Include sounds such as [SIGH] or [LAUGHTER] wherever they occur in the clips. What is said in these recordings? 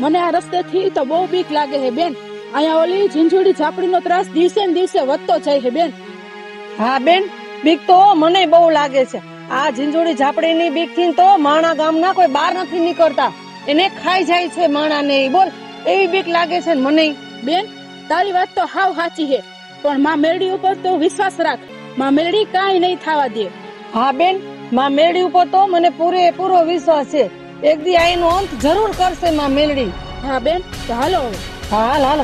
મને આ રસ્તેથી તો બહુ બીક લાગે છે બેન. અહીંયા ઓલી ઝીંઝુડી ઝાપડીનો ત્રાસ દિવસે ને દિવસે વધતો જાય છે બેન. હા બેન બીક તો મને બહુ લાગે છે. આ ઝીંઝુડી ઝાપડીની બીકથી તો માણા ગામના કોઈ બહાર નથી નીકળતા. એને ખાઈ જાય છે માણા ને બોલ. એવી બીક લાગે છે મને બેન તારી વાત તો હાવ સાચી છે પણ માં મેરડી ઉપર તો વિશ્વાસ રાખ. માં મેરડી કાંઈ નહીં થવા દે. હા બેનમાં મેળડી ઉપર તો મને પૂરેપૂરો વિશ્વાસ છે. એક દી આઈનો અંત જરૂર કરશે માં મેળડી હા, બેન, તો હાલો હા, હાલ હાલ.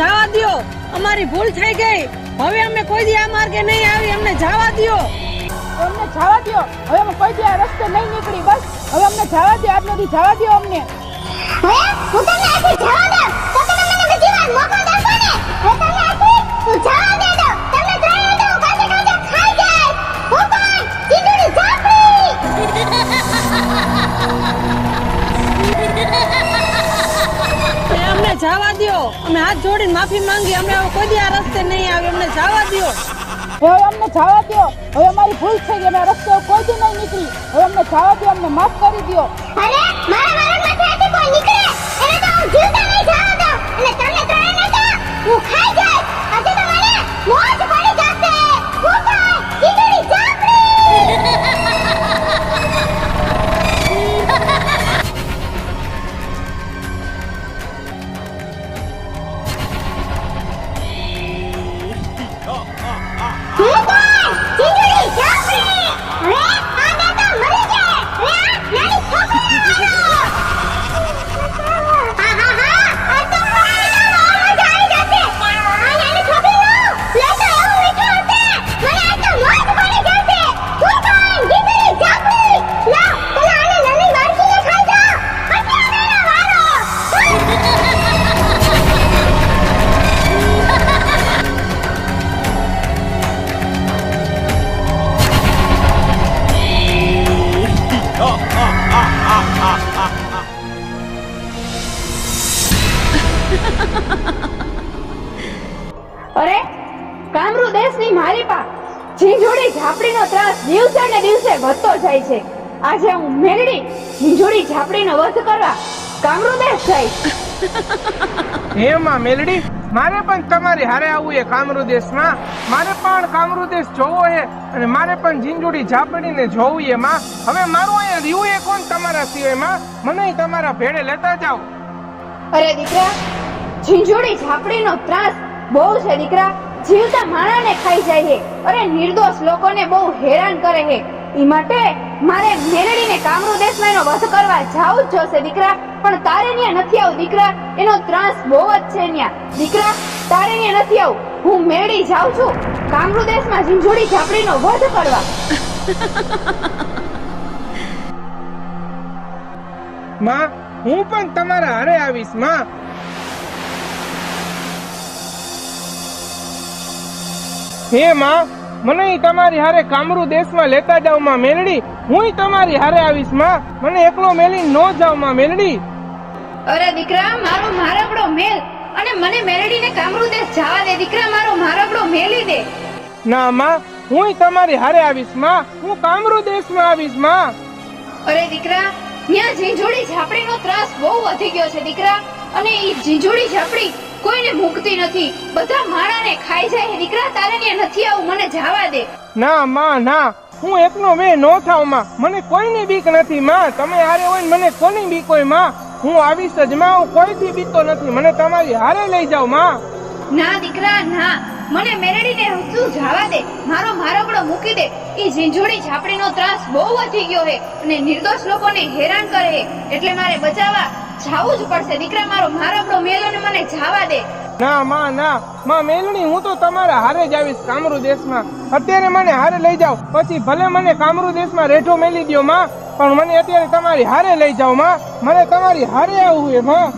જવા દ્યો. અમારી ભૂલ થઈ ગઈ. હવે અમે કોઈ દી આ માર્ગે નહીં આવી અમને જવા દ્યો. અમને જવા દ્યો. હવે અમે કોઈ દી આ રસ્તે નહીં નીકળી બસ. હવે અમને જવા દ્યો આટલો દી જવા દ્યો અમને. હું તમને આથી જવા દઉં. તો તમે મને બીજી વાર મોકો દેશો ને. હું તમને આથી જવા જવા દ્યો. અમે હાથ જોડીને માફી માંગી અમે કોઈ દી આ રસ્તે નહીં આવે અમને જવા દ્યો. હવે અમને જવા દ્યો. હવે અમારી ભૂલ થઈ ગઈ અમે રસ્તે કોઈ દી નહીં નીકળી. હવે અમને જવા દ્યો અમને માફ કરી દ્યો. અરે મારા વાળામાંથી આથી કોઈ નીકળે? એને તો હું જીવતા નહીં જવા દો અને તમને ત્રણેયને તો હું ખાઈ ઝીંઝુડી ઝાપડીનો વધ કરવા કામરો દેશ હે હેમાં મેલડી મારે પણ તમારી હારે આવવું એ કામરૂ દેશમાં. મારે પણ કામરૂ દેશ જોવો છે અને મારે પણ ઝીંઝુડી ઝાપડીને જોવું એ માં. હવે મારું અહીંયા રહ્યું એ કોણ તમારા સિવાયમાં? મને તમારા ભેડે લેતા જાઓ. અરે દીકરા ઝીંઝુડી ઝાપડીનો ત્રાસ બહુ છે દીકરા. જીવતા માણાને ખાઈ જાય છે અરે નિર્દોષ લોકોને બહુ હેરાન કરે છે ઈ માટે મારે મેરડીને કામરૂ દેશમાં એનો વધ કરવા જાવું જ જોશે, દીકરા. પણ તારે ન્યા નથી આવું, દીકરા. એનો ત્રાસ બહુ જ છે ત્યાં દીકરા, તારે ન્યા નથી આવું. હું મેરડી જાઉં છું. કામરૂ દેશમાં ઝીંઝુડી ઝાપડીનો વધ કરવા. [LAUGHS] માં, હું પણ તમારા હારે આવીશ, માં. હે, માં. મને તમારી હારે કામરૂ દેશમાં લેતા જાવમાં મેલડી. હું તમારી હારે આવીશમાં. મને એકલો મેલી નો જાવમાં મેલડી. અરે દીકરા મારો મારકડો મેલ. અને મને મેલડીને કામરૂ દેશ જવા દે. દીકરા મારો મારકડો મેલી દે. ના માં હું તમારી હારે આવીશમાં. હું કામરૂ દેશમાં આવીશમાં. અરે દીકરા ત્યાં ઝીંઝુડી ઝાપડીનો ત્રાસ બહુ વધી ગયો છે દીકરા. અને ઈ ઝીંઝુડી ઝાપડી કોઈને મૂકતી નથી. બધા માણાને ખાઈ જાય. દીકરા તારે ત્યાં નથી આવું. મને જવા દે. ના માં ના. હું એકનો મે નો થાવમાં. મને કોઈની બીક નથી માં. તમે હારે હોય ને મને કોની બીક હોયમાં? હું આવીશ સજમાં હું કોઈથી બીતો નથી. મને તમારી હારે લઈ જાવમાં. ના દીકરા ના. મને મેરડીને તું જવા દે? મારો મારકડો મૂકી દે. એ ઝીંઝોડી ઝાપડીનો ત્રાસ બહુ વધી ગયો હે અને નિર્દોષ લોકોને હેરાન કરે હે. એટલે મારે બચાવવા જાવું જ પડશે. દીકરા મારો મારકડો મેલો ને મને જવા દે. ના માં ના. માં મેલણી હું તો તમારા હારે જ આવીશ કામરુ દેશમાં. અત્યારે મને હારે લઈ જાવ પછી ભલે મને કામરુ દેશમાં રેઠો મેલી દ્યો માં પણ મને અત્યારે તમારી હારે લઈ જાવમાં. મને તમારી હારે આવવું હે માં.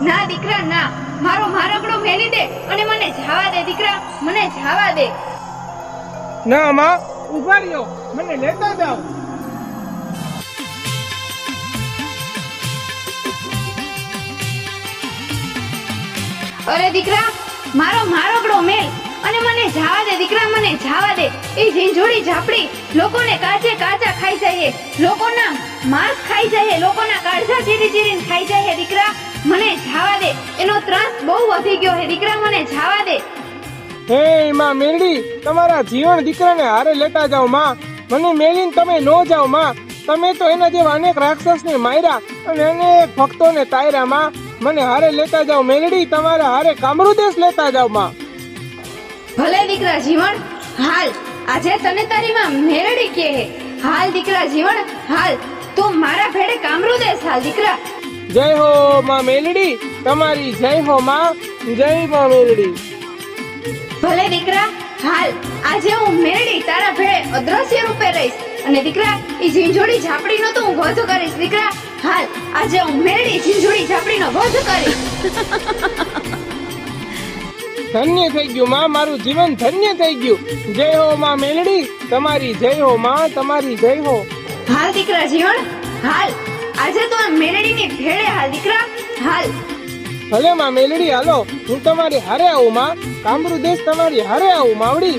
ના દીકરા ના. મારો મારકડો મેલી દે અને મને જવા દે દીકરા. મને જવા દે. ના માં. ઊભા રહ્યો. મને લેતા જાઓ. અરે દીકરા મારો મારકડો મેલ. અને મને જવા દે, દીકરા, મને જવા દે. એ ઝીંઝોડી ઝાપડી લોકોને કાચે કાચા ખાઈ જાય. લોકોના માંસ ખાઈ જાય. લોકોના કાળજા ચીરી ચીરીને ખાઈ જાય, દીકરા. મને જવા દે. એનો ત્રાસ બહુ વધી ગયો હે, દીકરા, મને જવા દે. હે, માં મેલડી તમારા જીવન દીકરાને હારે લેતા જાઓ, માં. મને મેલીને તમે નો જાઓ, માં. તમે તો એના જેવા અનેક રાક્ષસને માર્યા અને અનેક ભક્તોને તાર્યા, માં. મને હારે લેતા જાઓ મેલડી તમારા હારે કામરૂ દેશ લેતા જાઓ, માં. ભલે દીકરા જીવન હાલ આજે તને તારી માં મેરડી કે હે. હાલ દીકરા જીવન હાલ તું મારા ભેડે કામરૂ દેસ હાલ દીકરા. જય હો માં મેલડી તમારી જય હો માં જય માં મેલડી. ભલે દીકરા હાલ આજે હું મેરડી તારા ભેળે અદ્રશ્ય રૂપે રહીશ. અને દીકરા એ ઝીંઝોડી ઝાપડીનો તો હું વધ કરીશ. દીકરા હાલ આજે હું મેરડી ઝીંઝોડી ઝાપડીનો વધ કરીશ. ધન્ય થઈ ગયું માં મારું જીવન ધન્ય થઈ ગયું. જય હો માં મેલડી તમારી જય હો માં તમારી જય હો. હાલ દીકરા જીવન હાલ. આજે તો આ મેરડીની ભેળે હાલ દીકરા હાલ. ભલે માં મેલડી હાલો હું તમારી હારે આવું માં. કામરૂ દેશ તમારી હારે આવું માવડી.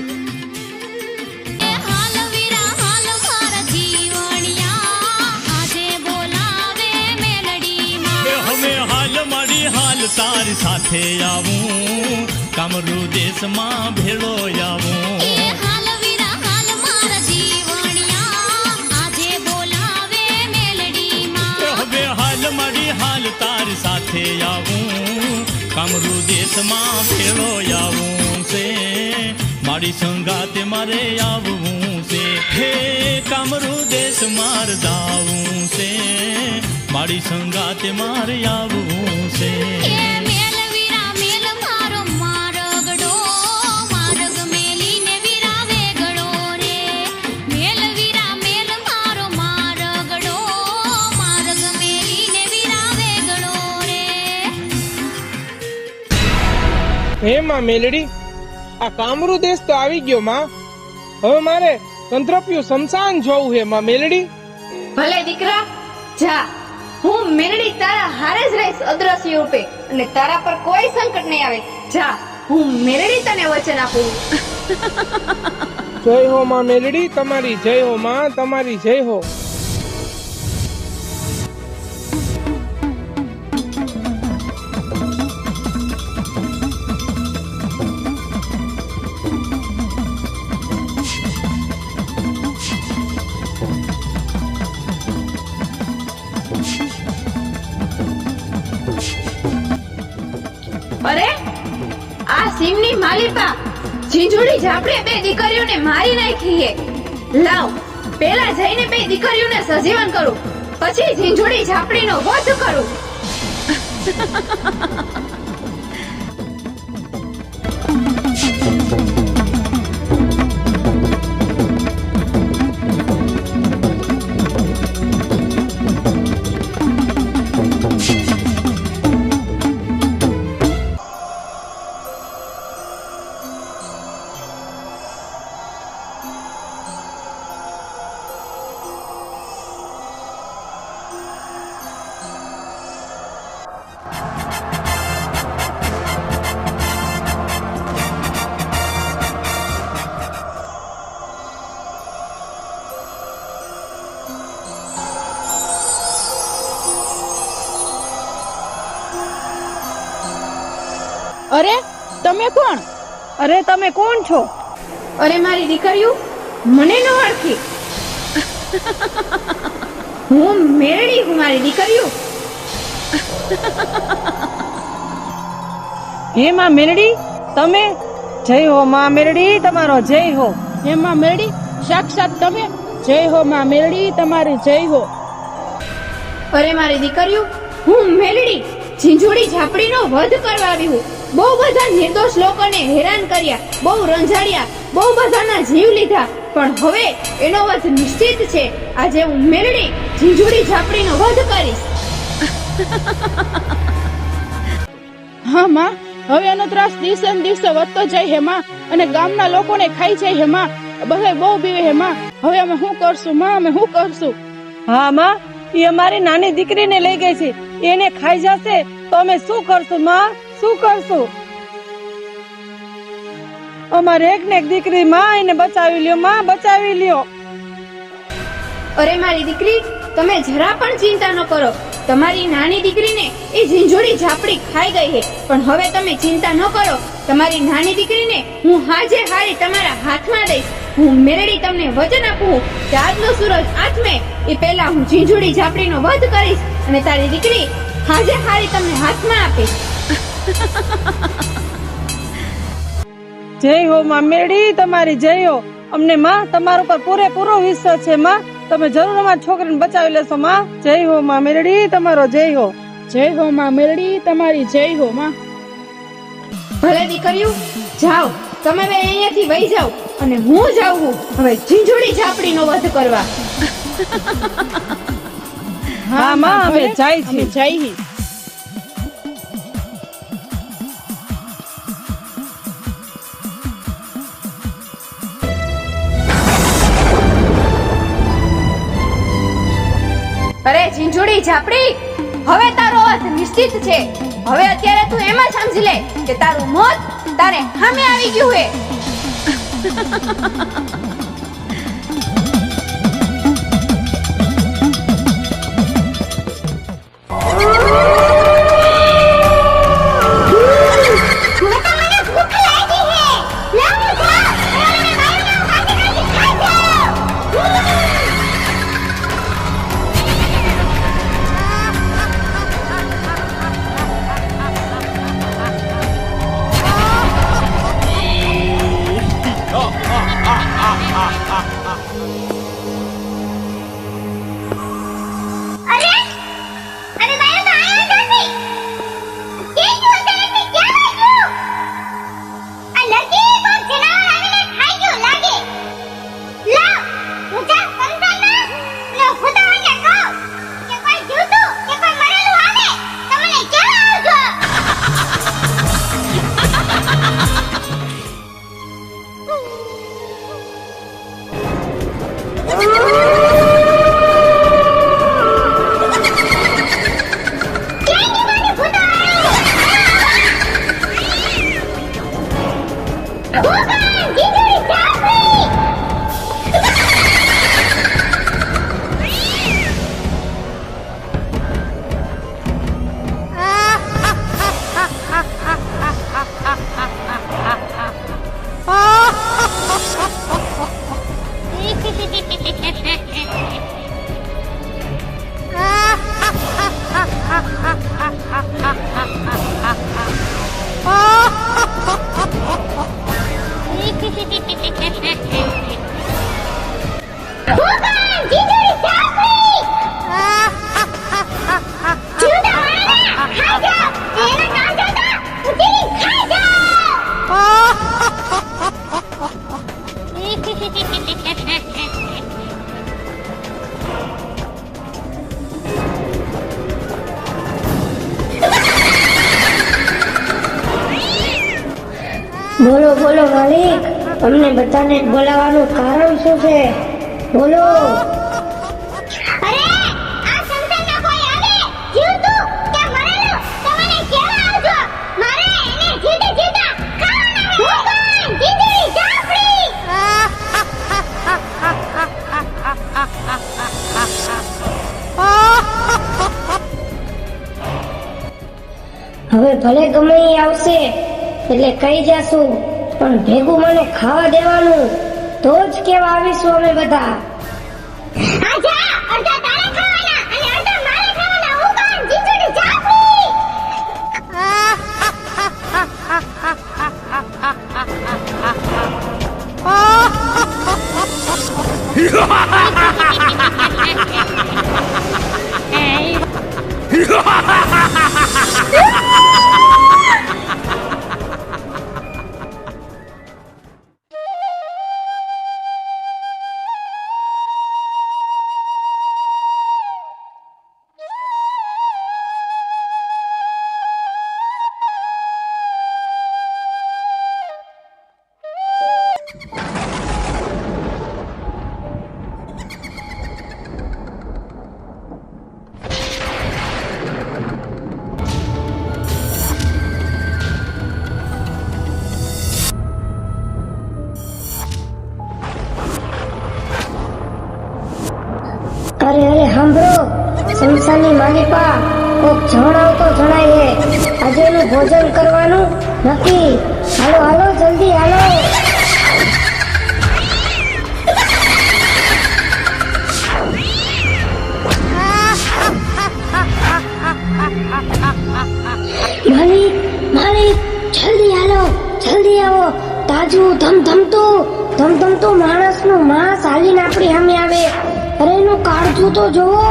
હાલ વીરા હાલ મારા જીવણિયા. આજે બોલાવે મેલડીમાં એ હવે હાલ મારી હાલ તારી સાથે આવું. કામરૂ દેશમાં ભેળો આવો. હવે હાલ મારી હાલ તારી સાથે આવું. કામરૂ દેશમાં ભેળો આવું છે. મારી સંગાતે મારે આવવું છે. હે કામરૂ દેશ માર જાવું છે. મારી સંગાતે મારે આવવું છે. હે માં મેલડી આ કામરુ દેશ તો આવી ગયો માં. હવે મારે કંત્રપ્યું શમશાન જોવું હે માં મેલડી. ભલે દીકરા જા. હું મેરડી તારા હારે જ રહીશ અદ્રશ્ય રૂપે અને તારા પર કોઈ સંકટ નહીં આવે. જા હું મેરડી તને વચન આપું. જય હો માં મેલડી તમારી જય હો માં તમારી જય હો. અરે, આ સીમની માલિકા. ઝીંઝુડી ઝાપડે બે દીકરીઓને મારી નાખી હે લાવ, પેલા જઈને બે દીકરીઓને સજીવન કરું, પછી ઝીંઝુડી ઝાપડીનો વધ કરું. [LAUGHS] અરે તમે કોણ? અરે તમે કોણ છો? અરે મારી દીકરીઓ મને ન ઓળખી. હું મેરડી હું મારી દીકરીઓ. હે માં મેરડી તમે? જય હો માં મેરડી તમારો જય હો. હે માં મેરડી સાક્ષાત તમે? જય હો માં મેરડી તમારી જય હો. અરે મારી દીકરીઓ હું મેલડી ઝીંઝુડી ઝાપડીનો વધ કરવા આવી હું. બહુ બધા નિર્દોષ લોકોને હેરાન કર્યા બહુ રંજાડ્યા બહુ બધાના જીવ લીધા. પણ હવે એનો વધ નિશ્ચિત છે. આજે હું મેલડી ઝીંઝુડી ઝાપડીનો વધ કરીશ. હા માં. હવે એનો ત્રાસ દિવસે ને દિવસે વધતો જાય હે માં. અને ગામના લોકોને ખાઈ જાય હે માં. બધા બહુ બીવે હે માં. હવે અમે શું કરશું માં? અમે શું કરશું? હા માં. એ અમારી નાની દીકરીને લઈ ગઈ છે. એને ખાઈ જશે તો અમે શું કરશું માં? શું કરશું? અમારે એક ને એક દીકરી માં એને બચાવી લ્યો, માં બચાવી લ્યો. અરે મારી દીકરી, તમે જરા પણ ચિંતા ન કરો. તમારી નાની દીકરીને એ ઝીંઝોડી ઝાપડી ખાઈ ગઈ છે. પણ હવે તમે ચિંતા ન કરો. તમારી નાની દીકરીને હું હાજે હારી તમારા હાથમાં દઈશ. હું મેળડી તમને વચન આપું કે આજનો સૂરજ આથમે, એ પહેલા હું ઝીંઝોડી ઝાપડીનો વધ કરીશ અને તારી દીકરી હાજે હારી તમને હાથમાં આપીશ. [LAUGHS] જય હો માં મેરડી તમારી જય હો. અમને માં તમારા ઉપર પૂરેપૂરો વિશ્વાસ છે માં. તમે જરૂર અમારા છોકરીને બચાવી લેશો માં. જય હો માં મેરડી તમારો જય હો. જય હો માં મેરડી તમારી જય હો માં. ભલે દીકરીઓ જાઓ. તમે બે અહીંયાથી વહી જાઓ અને હું જાઉં છું. હવે ઝીંઝુડી ઝાપડીનો વધ કરવા. હા માં અમે જાય છે જય જઈએ ઝીંઝુડી ઝાપડી? હવે તારો અંત નિશ્ચિત છે. હવે અત્યારે તું એમ જ સમજી લે કે તારું મોત તારે સામે આવી ગયું હે. બોલો બોલો માલિક. અમને બધાને બોલાવાનું કારણ શું છે? બોલો. ભલે ગમે એ આવશે, એટલે કહી જાશું. પણ ભેગું મને ખાવા દેવાનું, તો જ કેવા આવીશું અમે બધા. સંસારની માલિકા કોક જણાવ તો જણાય હે આજે એનું ભોજન કરવાનું નથી. હાલો હાલો, જલ્દી, હાલો. માલિક માલિક, જલ્દી હાલો, જલ્દી આવો. તાજું, ધમધમતું ધમધમતું માણસનું માંસ હાલીને આપણી સામે આવે. અરે, એનું કાળજું તો જોવો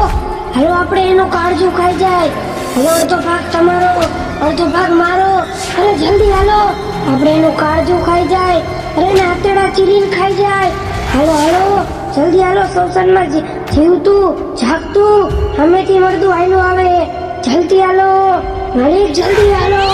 હાલો આપણે એનું કાળજું ખાઈ જાય. હાલો, અડધો ભાગ તમારો, અડધો ભાગ મારો. અરે, જલ્દી હાલો. આપણે એનું કાળજું ખાઈ જાય. અરે, એના આતેડા ચીરીને ખાઈ જાય. હાલો હાલો. જલ્દી હાલો જી- જીવતું, જાગતું. હમેથી મળતું આયલું આવે. જલ્દી હાલો. મળી જલ્દી હાલો.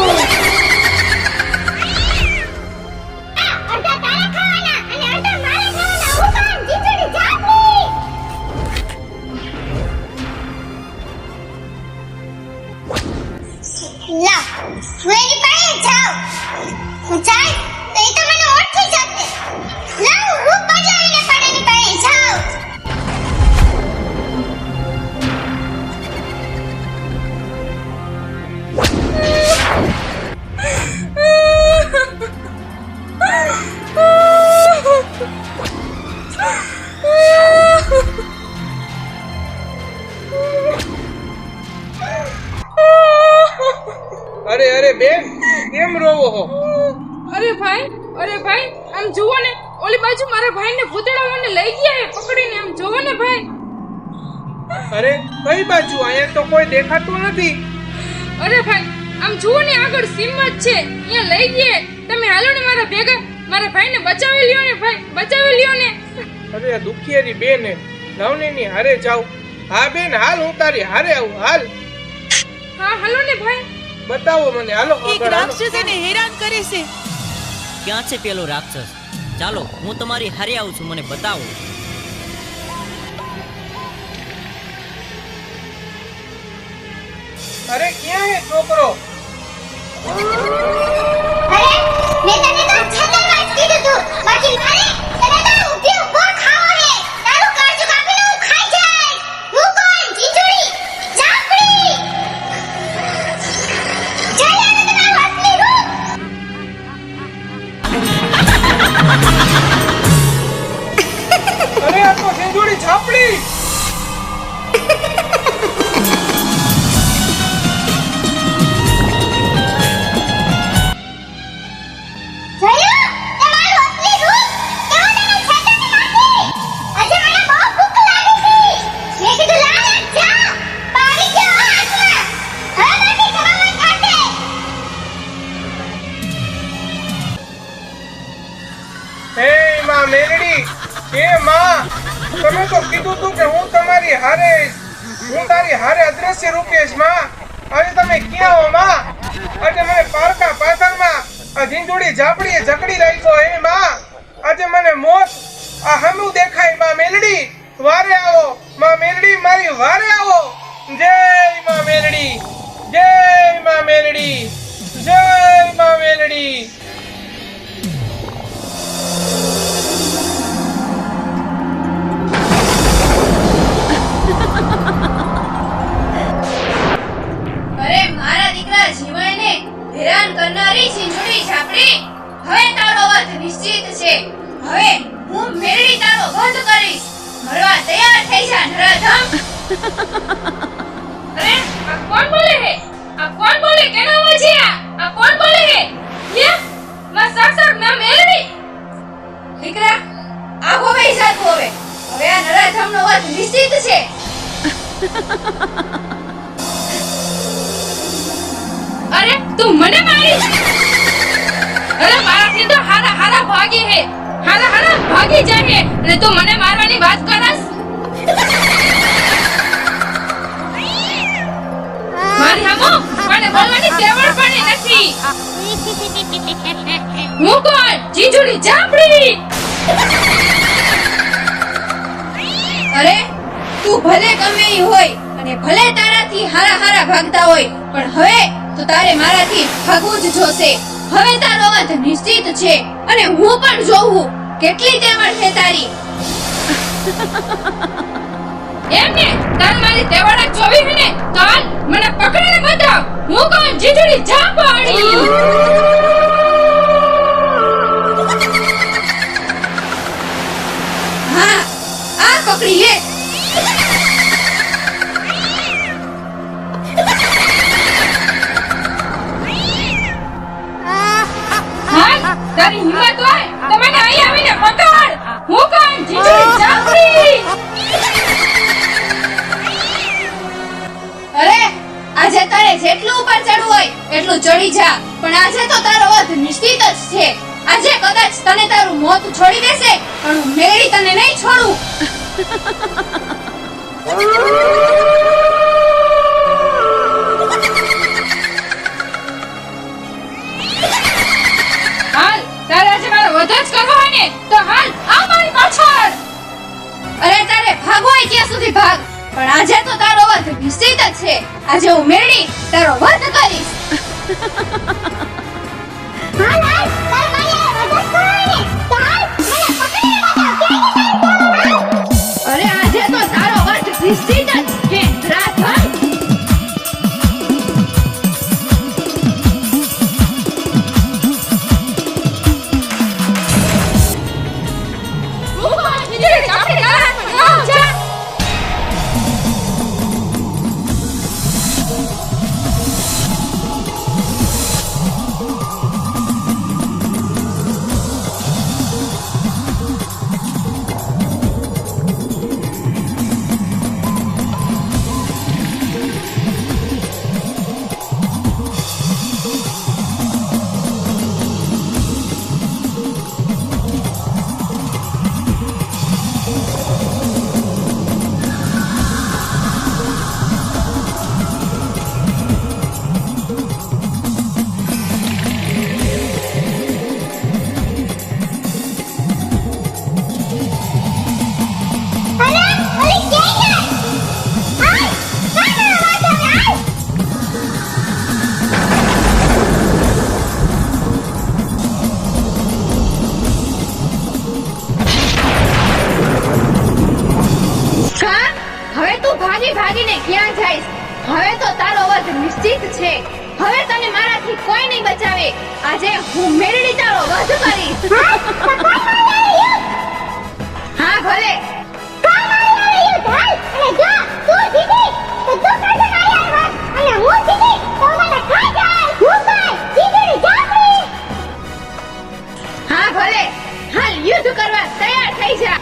પકડીને આમ જુઓ ને ભાઈ. અરે કઈ બાજુ? અહીંયા તો કોઈ દેખાતું નથી. અરે ભાઈ આમ જુઓ ને આગળ સીમત છે. અહીંયા લઈ ગયા. તમે હાલો ને મારા ભેગા. મારા ભાઈને બચાવી લ્યો ને ભાઈ. બચાવી લ્યો ને. અરે આ દુખિયારી બેન નવનીની હારે જાવ હા બેન હાલ હું તારી હારે આવું. હાલ. હા હાલો ને ભાઈ. બતાવો મને. હાલો એક રાક્ષસ એને હેરાન કરે છે. ક્યાં છે પેલો રાક્ષસ? ચાલો હું તમારી હારે આવું છું. મને બતાવો. અરે ક્યાં હે છોકરો? અરે મેં તને તો છતરમાં જ કીધું બાકી માં મેલડી, મારી વારે આવો. જય માં મેલડી, જય માં મેલડી, જય માં મેલડી. અરે, મારા દીકરા જીવનને હેરાન કરનારી સિંજુડી ઝાપડી હવે તારો વધ નિશ્ચિત છે. હવે હું મેળવી તારો વધ કરીશ. અરે, તું મને અરે, મારાથી તો હારા હારા ભાગી હે. હારા હારા ભાગી જાય હે. અને તું મને મારવાની વાત કરસ બોલવાની તેવડ પણ નથી. હું કોણ જીજુડી અરે, તું ભલે ગમે ઈ હોય, અને ભલે તારાથી હારા હારા ભાગતા હોય, પણ હવે તો તારે મારાથી ભાગવું જ જોશે. હવે તારો અંત નિશ્ચિત છે, અને હું પણ જોઉં. કેટલી તેવડ છે તારી? એમ તારે મારી દેવાડા જોવી હે ને તો મને પકડીને બતાવ હું કોણ જીજડી જા પાડી હા, આ પકડી છે. આજે કદાચ તને તારું મોત છોડી દેશે, પણ હું મેળી તને નહીં છોડું. હાલ, તારે આજે મારો વધ જ કરવો હોય ને, તો હાલ, આવ મારી પાછળ. અરે, તારે ભાગો હોય ત્યાં સુધી ભાગ, પણ આજે તો તારો વધ નિશ્ચિત જ છે. આજે હું મેળી, તારો વધ કરીશ. યુદ્ધ કરવા તૈયાર થઈ જા.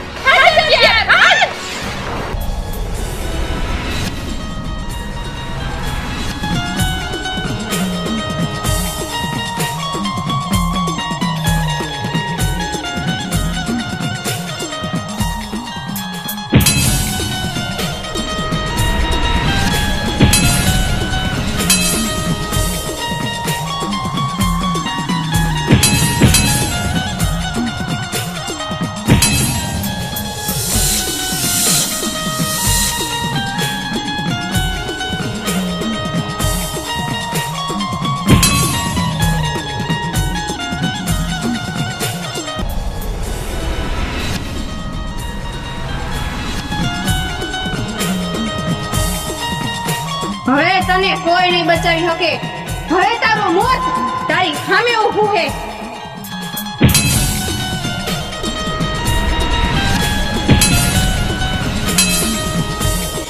કોઈ નહીં બચાવી શકે. હવે તારું મોત તારી સામે ઊભું હે.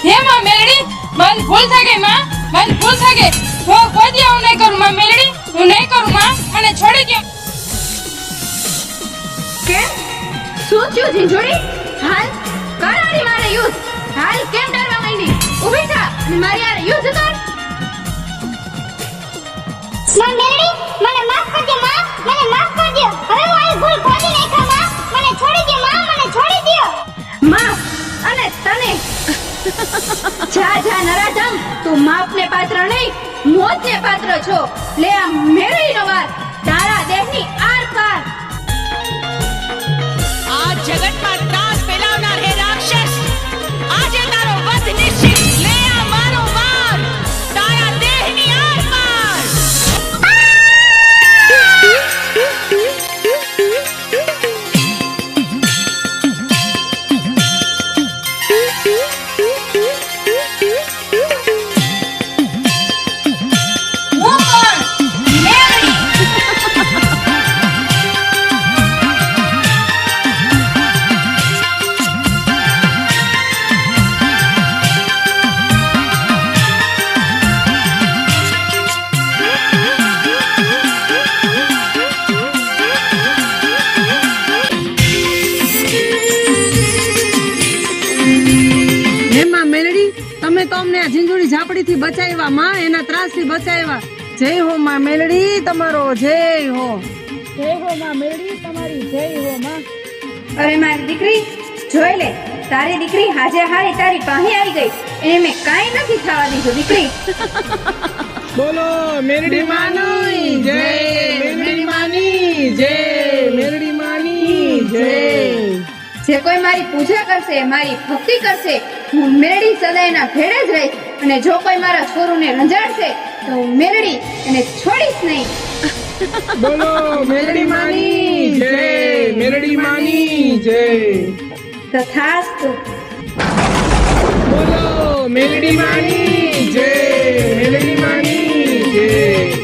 હે માં મેલડી મન ભૂલ થઈ ગઈ માં મન ભૂલ થઈ ગઈ હું કોઈ દી આવું નહીં કરું માં મેલડી હું નહીં કરું માં મને છોડી દો કેમ શું થયું ઝીંઝુડી? હાલ કરાડી મારે યુદ્ધ. હાલ કેમ ડરવા માંડી? ઊભી થા મારી હારે યુદ્ધ કર. માં મેલડી મને માફ કરજો માં. મને માફ કરજો. હવે હું આવી ભૂલ ખોટી નાખ્યો માં. મને છોડી દો માં. મને છોડી દો માં અને તને. જા જા નરાધમ. તું માપને પાત્ર નહીં મોતને પાત્ર છો. લે આ મેળવીનો વાર. તારા દેહની આર પાર આ જગતમાં જય હો માં મેલડી તમારો જય હો. જય હો માં મેલડી તમારી જય હો માં. અરે મારી દીકરી જોઈ લે તારી દીકરી હાજે હારી તારી પાસે આવી ગઈ. એને મેં કાંઈ નથી થવા દીધું દીકરી. બોલો મેરડી માની જય મેરડી માની જય મેરડી માની જય. જે કોઈ મારી પૂજા કરશે મારી ભક્તિ કરશે હું મેળી સદાયના ભેડે જ રહીશ. અને જો કોઈ મારા છોરુને રંજાડશે તો હું મેલડી અને છોડીશ નહીં. બોલો મેલડી માની જય મેલડી માની જય. તથાસ્તુ. બોલો મેલડી માની જય મેલડી માની જય.